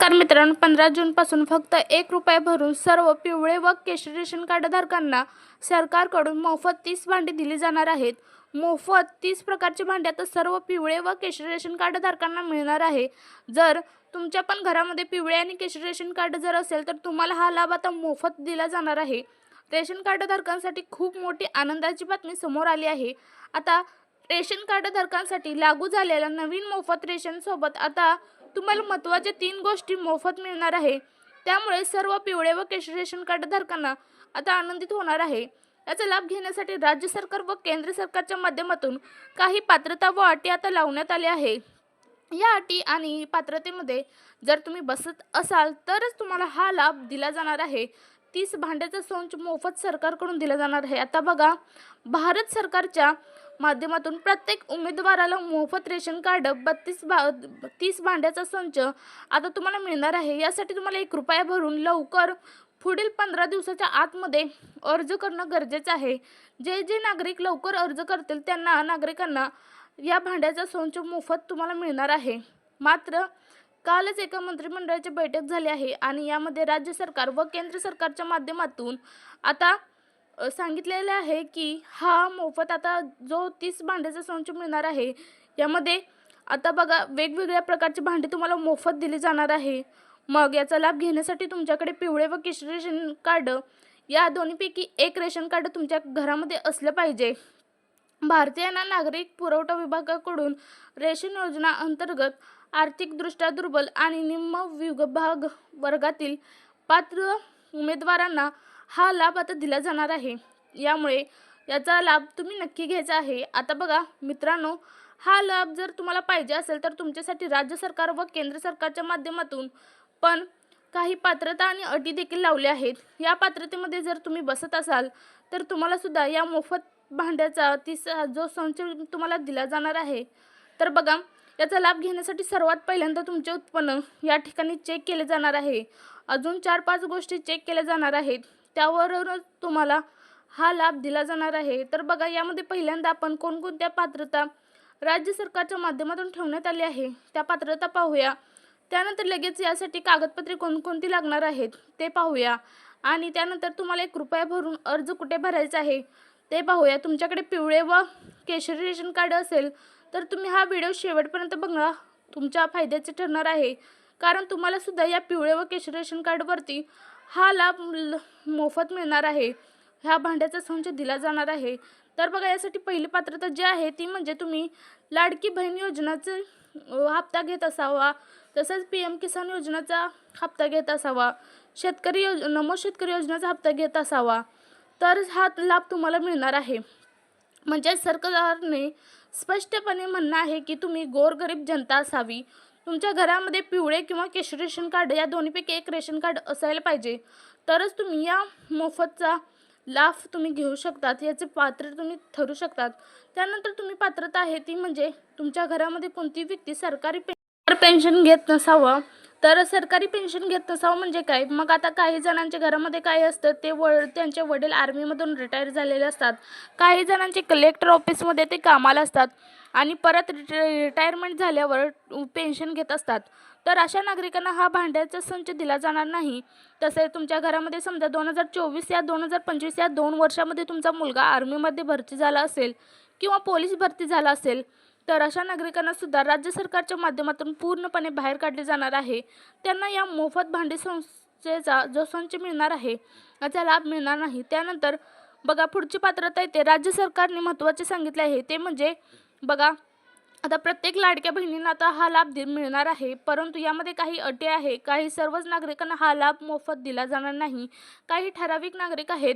नमस्कार मित्रांनो पंधरा जूनपासून फक्त एक रुपये भरून सर्व पिवळे व केशरी रेशन कार्डधारकांना सरकारकडून मोफत तीस भांडी दिली जाणार आहेत. मोफत तीस प्रकारची भांडी आता सर्व पिवळे व केशरी रेशन कार्डधारकांना मिळणार आहे. जर तुमच्या पण घरामध्ये पिवळे आणि केशरी रेशन कार्ड जर असेल तर तुम्हाला हा लाभ आता मोफत दिला जाणार आहे. रेशन कार्डधारकांसाठी खूप मोठी आनंदाची बातमी समोर आली आहे. आता रेशन कार्डधारकांसाठी लागू झालेल्या नवीन मोफत रेशनसोबत आता तुम्हाला महत्त्वाच्या तीन गोष्टी मोफत मिळणार आहे. त्यामुळे सर्व पिवळे व केशरी रेशन कार्डधारकांना आता आनंदित होणार आहे. याचा लाभ घेण्यासाठी राज्य सरकार व केंद्र सरकारच्या माध्यमातून काही पात्रता व अटी आता लावण्यात आल्या आहे. या अटी आणि पात्रतेमध्ये जर तुम्ही बसत असाल तरच तुम्हाला हा लाभ दिला जाणार आहे. तीस भांड्याचा संच मोफत सरकारकडून दिला जाणार आहे. आता बघा भारत सरकारच्या माध्यमातून प्रत्येक उमेदवाराला मोफत रेशन कार्ड बत्तीस भा तीस भांड्याचा संच आता तुम्हाला मिळणार आहे. यासाठी तुम्हाला एक रुपया भरून लवकर पुढील पंधरा दिवसाच्या आतमध्ये अर्ज करणं गरजेचं आहे. जे जे नागरिक लवकर अर्ज करतील त्यांना नागरिकांना या भांड्याचा संच मोफत तुम्हाला मिळणार आहे. मात्र कालच एका मंत्रिमंडळाची बैठक झाली आहे आणि यामध्ये राज्य सरकार व केंद्र सरकारच्या माध्यमातून आता सांगितलेलं सांगितलेले आहे की हा मोफत आता जो तीस भांड्याचा संच मिळणार आहे यामध्ये आता बघा वेगवेगळ्या प्रकारची भांडी तुम्हाला मोफत दिली जाणार आहे. मग याचा लाभ घेण्यासाठी तुमच्याकडे पिवळे व केशरी रेशन कार्ड या दोन्हीपैकी एक रेशन कार्ड तुमच्या घरामध्ये असलं पाहिजे. भारतीयांना नागरिक पुरवठा विभागाकडून रेशन योजना अंतर्गत आर्थिकदृष्ट्या दुर्बल आणि निम्न विभाग वर्गातील पात्र उमेदवारांना हा लाभ आता दिला जाणार आहे. यामुळे याचा लाभ तुम्ही नक्की घ्यायचा आहे. आता बघा मित्रांनो हा लाभ जर तुम्हाला पाहिजे असेल तर तुमच्यासाठी राज्य सरकार व केंद्र सरकारच्या माध्यमातून पण काही पात्रता आणि अटी देखील लावल्या आहेत. या पात्रतेमध्ये जर तुम्ही बसत असाल तर तुम्हाला सुद्धा या मोफत भांड्याचा तीस जो संच तुम्हाला दिला जाणार आहे. तर बघा याचा लाभ घेण्यासाठी सर्वात पहिल्यांदा तुमचे उत्पन्न या ठिकाणी चेक केले जाणार आहे. अजून चार पाच गोष्टी चेक केल्या जाणार आहेत. त्यावरूनच तुम्हाला हा लाभ दिला जाणार आहे. तर बघा यामध्ये पहिल्यांदा आपण कोणकोणत्या पात्रता राज्य सरकारच्या माध्यमातून ठेवण्यात आली आहे त्या पात्रता पाहूया. त्यानंतर लगेच यासाठी कागदपत्रे कोणकोणती लागणार आहेत ते पाहूया. आणि त्यानंतर तुम्हाला एक रुपया भरून अर्ज कुठे भरायचा आहे? ते पाहूया. तुमच्याकडे पिवळे व केशरी रेशन कार्ड असेल तर तुम्ही हा व्हिडिओ शेवटपर्यंत बघा. तुमच्या फायद्याचे ठरणार आहे. कारण तुम्हाला सुद्धा या पिवळे व केशरी रेशन कार्डवरती हा लाभ ल- मोफत मिळणार आहे. ह्या भांड्याचा संच दिला जाणार आहे. तर बघा यासाठी पहिली पात्रता जी आहे ती म्हणजे तुम्ही लाडकी बहीण योजनाचं हप्ता घेत असावा. तसंच पी एम किसान योजनाचा हप्ता घेत असावा. शेतकरी योज नमो शेतकरी योजनाचा हप्ता घेत असावा. तर हा लाभ तुम्हाला मिळणार आहे. म्हणजे सरकारने स्पष्टपणे म्हणणं आहे की तुम्ही गोरगरीब जनता असावी. तुमच्या घरामध्ये पिवळे किंवा केशरी रेशन कार्ड या दोन्हीपैकी एक रेशन कार्ड असायला पाहिजे. तरच तुम्ही या मोफतचा लाभ तुम्ही घेऊ शकतात. याचे पात्र तुम्ही ठरू शकतात. त्यानंतर तुम्ही पात्रता आहे ती म्हणजे तुमच्या घरामध्ये कोणती व्यक्ती सरकारी पे पेन्शन घेत नसावं. तर सरकारी पेन्शन घेत असावं म्हणजे काय? मग आता काही जणांच्या घरामध्ये काय असतं ते व त्यांचे वडील आर्मीमधून रिटायर झालेले असतात. काही जणांचे कलेक्टर ऑफिसमध्ये ते कामाला असतात आणि परत रिट रिटायरमेंट झाल्यावर पेन्शन घेत असतात. तर अशा नागरिकांना हा भांड्याचा संच दिला जाणार नाही. तसे तुमच्या घरामध्ये समजा दोन हजार चोवीस या दोन हजार पंचवीस या दोन वर्षामध्ये तुमचा मुलगा आर्मीमध्ये भरती झाला असेल किंवा पोलीस भरती झाला असेल तर अशा नागरिकांना सुद्धा राज्य सरकारच्या माध्यमातून पूर्णपणे बाहेर काढले जाणार आहे. त्यांना या मोफत भांडी संस्थेचा जो संच मिळणार आहे याचा लाभ मिळणार नाही. त्यानंतर बघा पुढची पात्रता येते. राज्य सरकारने महत्त्वाचे सांगितले आहे. ते म्हणजे बघा आता प्रत्येक लाडक्या बहिणींना आता हा लाभ दि मिळणार आहे परंतु यामध्ये काही अटी आहे काही सर्वच नागरिकांना हा लाभ मोफत दिला जाणार नाही. काही ठराविक नागरिक आहेत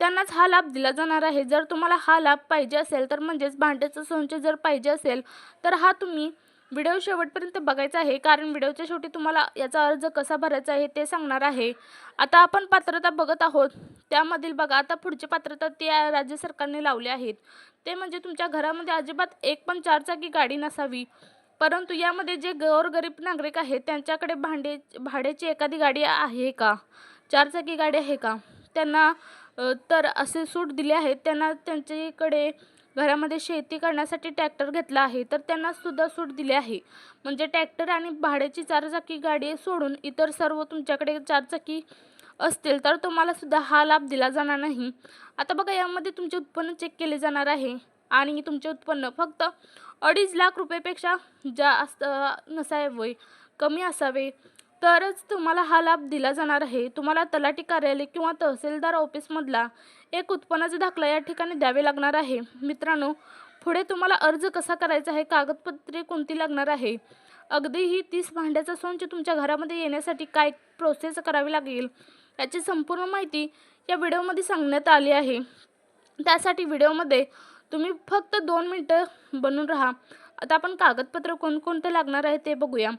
त्यांनाच हा लाभ दिला जाणार आहे. जर तुम्हाला हा लाभ पाहिजे असेल तर म्हणजेच भांड्याचं संच जर पाहिजे असेल तर हा तुम्ही व्हिडिओ शेवटपर्यंत बघायचा आहे कारण व्हिडिओच्या शेवटी तुम्हाला याचा अर्ज कसा भरायचा आहे ते सांगणार आहे. आता आपण पात्रता बघत आहोत. त्यामधील बघा आता पुढची पात्रता ती राज्य सरकारने लावली आहेत. ते म्हणजे तुमच्या घरामध्ये अजिबात एक पण चारचाकी गाडी नसावी. परंतु यामध्ये जे गोरगरीब नागरिक आहेत त्यांच्याकडे भांडे भाड्याची एखादी गाडी आहे का? चारचाकी गाडी आहे का? त्यांना तर असे सूट दिले आहेत. त्यांना त्यांच्याकडे घरामध्ये शेती करण्यासाठी ट्रॅक्टर घेतला आहे तर त्यांना सुद्धा सूट दिली आहे. म्हणजे ट्रॅक्टर आणि भाड्याची चारचाकी गाडी सोडून इतर सर्व तुमच्याकडे चारचाकी असतील तर तुम्हाला सुद्धा हा लाभ दिला जाणार नाही. आता बघा यामध्ये तुमचे उत्पन्न चेक केले जाणार आहे आणि तुमचे उत्पन्न फक्त अडीच लाख रुपयेपेक्षा जास्त नसावे कमी असावे. तरच तुम्हाला हा लाभ दिला जाणार आहे. तुम्हाला तलाठी कार्यालय किंवा तहसीलदार ऑफिसमधला एक उत्पन्नाचा दाखला या ठिकाणी द्यावे लागणार आहे. मित्रांनो पुढे तुम्हाला अर्ज कसा करायचा आहे कागदपत्रे कोणती लागणार आहे? अगदी ही तीस भांड्याचा संच तुमच्या घरामध्ये येण्यासाठी काय प्रोसेस करावी लागेल याची संपूर्ण माहिती या व्हिडिओमध्ये सांगण्यात आली आहे. त्यासाठी व्हिडिओमध्ये तुम्ही फक्त दोन मिनटं बनून राहा. आता आपण कागदपत्र कोणकोणते लागणार आहे ते बघूया.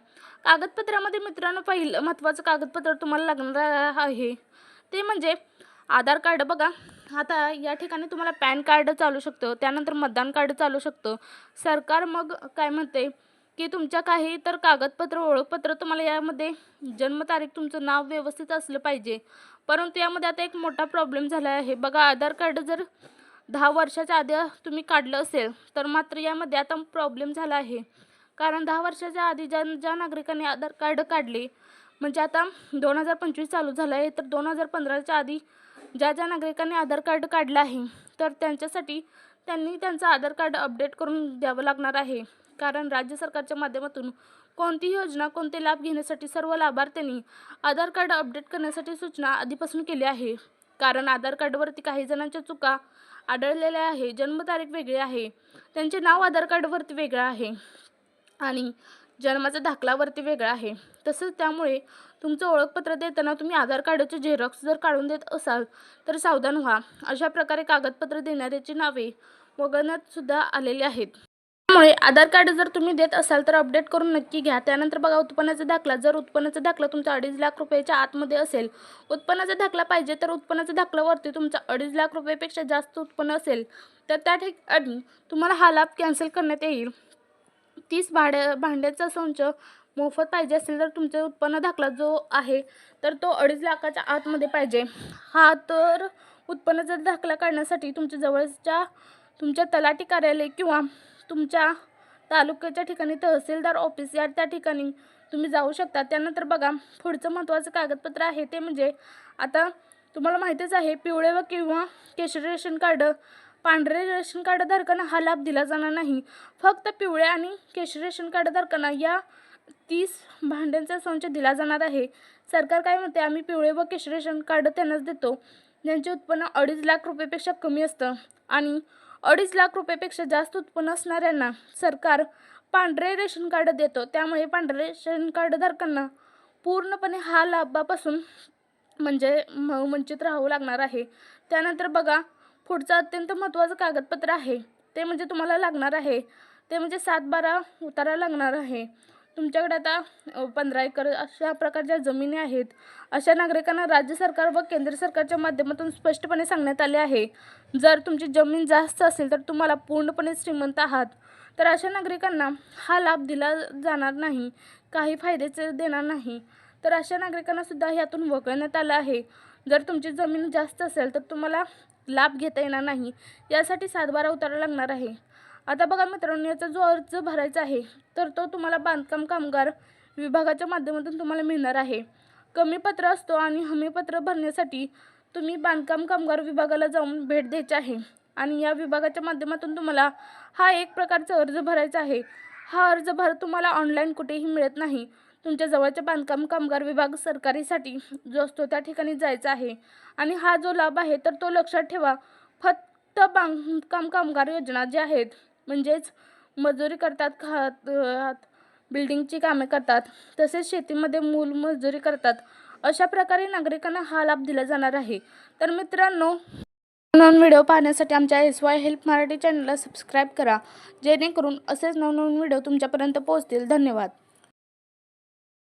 कागदपत्रामध्ये मित्रांनो पहिलं महत्त्वाचं कागदपत्र तुम्हाला लागणार आहे. ते म्हणजे आधार कार्ड बघा. आता या ठिकाणी तुम्हाला पॅन कार्ड चालू शकतं त्यानंतर मतदान कार्ड चालू शकतं. सरकार मग काय म्हणते की तुमच्या काही तर कागदपत्र ओळखपत्र तुम्हाला यामध्ये जन्मतारीख तुमचं नाव व्यवस्थित असलं पाहिजे. परंतु यामध्ये आता एक मोठा प्रॉब्लेम झाला आहे. बघा आधार कार्ड जर दहा वर्षाच्या आधी तुम्ही काढलं असेल तर मात्र यामध्ये आता प्रॉब्लेम झाला आहे. कारण दहा वर्षाच्या आधी ज्या ज्या नागरिकांनी आधार कार्ड काढले म्हणजे आता दोन हजार पंचवीस चालू झालं आहे तर दोन हजार पंधराच्या आधी ज्या ज्या नागरिकांनी आधार कार्ड काढलं आहे तर त्यांच्यासाठी त्यांनी त्यांचं आधार कार्ड अपडेट करून द्यावं लागणार आहे. कारण राज्य सरकारच्या माध्यमातून कोणतीही योजना कोणते लाभ घेण्यासाठी सर्व लाभार्थ्यांनी आधार कार्ड अपडेट करण्यासाठी सूचना आधीपासून केली आहे. कारण आधार कार्डवरती काही जणांच्या चुका आढळलेले आहे. जन्मतारीख वेगळी आहे. त्यांचे नाव आधार कार्डवरती वेगळं आहे. आणि जन्माचा दाखलावरती वेगळा आहे. तसंच त्यामुळे तुमचं ओळखपत्र देताना तुम्ही आधार कार्डाचे झेरॉक्स जर काढून देत असाल तर सावधान व्हा. अशा प्रकारे कागदपत्र देणाऱ्याची नावे वगळण्यात सुद्धा आलेली आहेत. त्यामुळे आधार कार्ड जर तुम्ही देत असाल तर अपडेट करून नक्की घ्या. त्यानंतर बघा उत्पन्नाचा दाखला. जर उत्पन्नाचा दाखला तुमचा अडीच लाख रुपयाच्या आतमध्ये असेल उत्पन्नाचा दाखला पाहिजे तर उत्पन्नाचा दाखल्यावरती तुमचा अडीच लाख रुपयापेक्षा जास्त उत्पन्न असेल तर त्या ठिकाणी तुम्हाला हा लाभ कॅन्सल करण्यात येईल. तीस भाड्या भांड्याचा संच मोफत पाहिजे असेल तर तुमचा उत्पन्न दाखला जो आहे तर तो अडीच लाखाच्या आतमध्ये पाहिजे. हा तर उत्पन्नाचा दाखला काढण्यासाठी तुमच्या जवळच्या तुमच्या तलाठी कार्यालय किंवा तुमच्या तालुक्याच्या ठिकाणी तहसीलदार ऑफिस या त्या ठिकाणी तुम्ही जाऊ शकता. त्यानंतर बघा पुढचं महत्त्वाचं कागदपत्र आहे ते म्हणजे आता तुम्हाला माहितीच आहे पिवळे व किंवा केशरी रेशन कार्ड पांढरे रेशन कार्ड धारकांना हा लाभ दिला जाणार नाही. फक्त पिवळे आणि केशरी रेशन कार्ड धारकांना या तीस भांड्यांचा संच दिला जाणार आहे. सरकार काय म्हणते आम्ही पिवळे व केशरी रेशन कार्ड त्यांनाच देतो. ज्यांचे उत्पन्न अडीच लाख रुपयेपेक्षा कमी असतं. आणि अडीच लाख रुपयेपेक्षा जास्त उत्पन्न असणाऱ्यांना सरकार पांढरे रेशन कार्ड देतो. त्यामुळे पांढरे रेशन कार्डधारकांना पूर्णपणे हा लाभापासून म्हणजे वंचित राहावं लागणार आहे. त्यानंतर बघा पुढचं अत्यंत महत्त्वाचं कागदपत्र आहे. ते म्हणजे तुम्हाला लागणार आहे. ते म्हणजे सात बारा उतारा लागणार आहे. तुमच्याकडे आता पंधरा एकर अशा प्रकारच्या जमिनी आहेत. अशा नागरिकांना राज्य सरकार व केंद्र सरकारच्या माध्यमातून स्पष्टपणे सांगण्यात आले आहे. जर तुमची जमीन जास्त असेल तर तुम्हाला पूर्णपणे श्रीमंत आहात. तर अशा नागरिकांना हा लाभ दिला जाणार नाही काही फायद्याचे देणार नाही. तर अशा नागरिकांनासुद्धा यातून ह्यातून वगळण्यात आलं आहे. जर तुमची जमीन जास्त असेल तर तुम्हाला लाभ घेता येणार नाही. यासाठी सातबारा उतारा लागणार आहे. आता बघा मित्रांनो याचा जो अर्ज भरायचा आहे तर तो तुम्हाला बांधकाम कामगार विभागाच्या माध्यमातून तुम्हाला मिळणार आहे. कमी पत्र असतो आणि हमीपत्र भरण्यासाठी तुम्ही बांधकाम कामगार विभागाला जाऊन भेट द्यायची आहे. आणि या विभागाच्या माध्यमातून तुम्हाला हा एक प्रकारचा अर्ज भरायचा आहे. हा अर्ज भर तुम्हाला ऑनलाईन कुठेही मिळत नाही. तुमच्या जवळच्या बांधकाम कामगार विभाग सरकारीसाठी जो असतो त्या ठिकाणी जायचा आहे. आणि हा जो लाभ आहे तर तो लक्षात ठेवा. फक्त बांधकाम कामगार योजना ज्या आहेत म्हणजेच मजुरी करतात खात बिल्डिंगची कामे करतात तसेच शेतीमध्ये मूल मजुरी करतात. अशा प्रकारे नागरिकांना हा लाभ दिला जाणार आहे. तर मित्रांनो नवनवीन व्हिडिओ पाहण्यासाठी आमच्या एस वाय हेल्प मराठी चॅनलला सबस्क्राईब करा. जेणेकरून असेच नवनवीन व्हिडिओ तुमच्यापर्यंत पोहोचतील. धन्यवाद.